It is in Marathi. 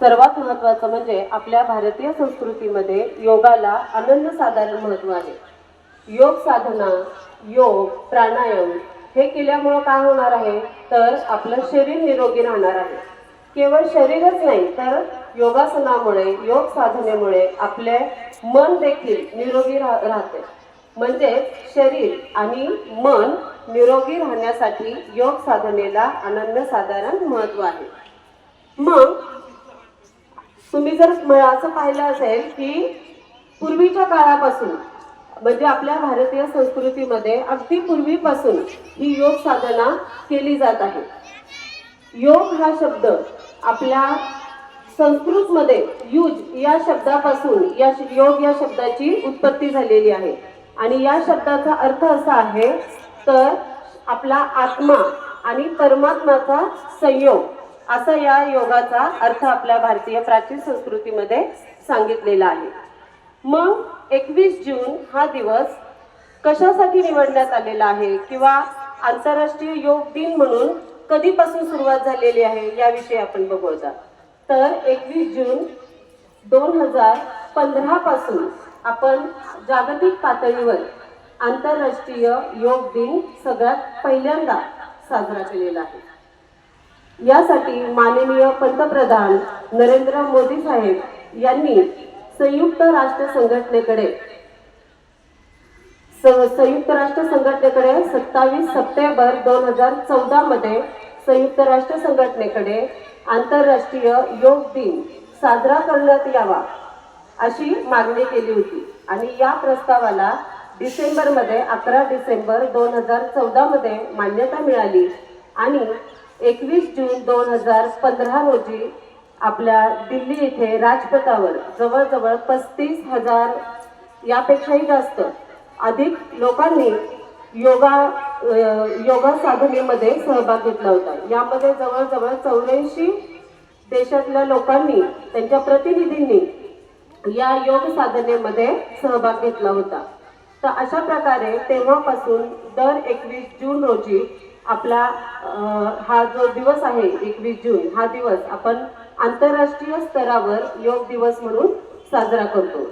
सर्वात महत्त्वाचं म्हणजे आपल्या भारतीय संस्कृतीमध्ये योगाला अनन्यसाधारण महत्त्व आहे. योग साधना योग प्राणायाम हे केल्यामुळं काय होणार आहे? तर आपलं शरीर निरोगी राहणार आहे. केवळ शरीरच नाही तर योगासनामुळे योग साधनेमुळे आपले मन देखील निरोगी राह राहते. म्हणजे शरीर आणि मन निरोगी राहण्यासाठी योग साधनेला अनन्यसाधारण महत्त्व आहे. मग तुम्ही जर असं पाहिलं असेल की पूर्वीच्या काळापासून म्हणजे आपल्या भारतीय संस्कृतीमध्ये अगदी पूर्वीपासून ही योग साधना केली जात आहे. योग हा शब्द आपल्या संस्कृतमध्ये युज या शब्दापासून या श- योग या शब्दाची उत्पत्ती झालेली आहे. आणि या शब्दाचा अर्थ असा आहे तर आपला आत्मा आणि परमात्माचा संयोग असा या योगाचा अर्थ आपल्या भारतीय प्राचीन संस्कृतीमध्ये सांगितलेला आहे. मग एकवीस जून हा दिवस कशासाठी निवडण्यात आलेला आहे किंवा आंतरराष्ट्रीय योग दिन म्हणून कधीपासून सुरुवात झालेली आहे याविषयी आपण बघूया. तर एकवीस जून दोन हजार पंधरापासून आपण जागतिक पातळीवर आंतरराष्ट्रीय योग दिन सगळ्यात पहिल्यांदा साजरा केलेला आहे. यासाठी माननीय पंतप्रधान नरेंद्र मोदी साहेब यांनी संयुक्त राष्ट्र संघटनेकडे संयुक्त राष्ट्र संघटनेकडे सत्तावीस सप्टेंबर दोन हजार चौदा मध्ये संयुक्त राष्ट्र संघटनेकडे आंतरराष्ट्रीय योग दिन साजरा करण्यात यावा अशी मागणी केली होती. आणि या प्रस्तावाला डिसेंबरमध्ये अकरा डिसेंबर दोन हजार चौदामध्ये मान्यता मिळाली. आणि एकवीस जून दोन हजार पंधरा रोजी आपल्या दिल्ली येथे राजपथावर जवळजवळ पस्तीस हजार यापेक्षाही जास्त अधिक लोकांनी योगा योगा साधनेमध्ये सहभाग घेतला होता. यामध्ये जवळजवळ चौऱ्याऐंशी देशातल्या लोकांनी त्यांच्या प्रतिनिधींनी या योग साधनेमध्ये सहभाग घेतला होता. तर अशा प्रकारे तेव्हापासून दर एकवीस जून रोजी आपला हा जो दिवस आहे एकवीस जून हा दिवस आपण आंतरराष्ट्रीय स्तरावर योग दिवस म्हणून साजरा करतो.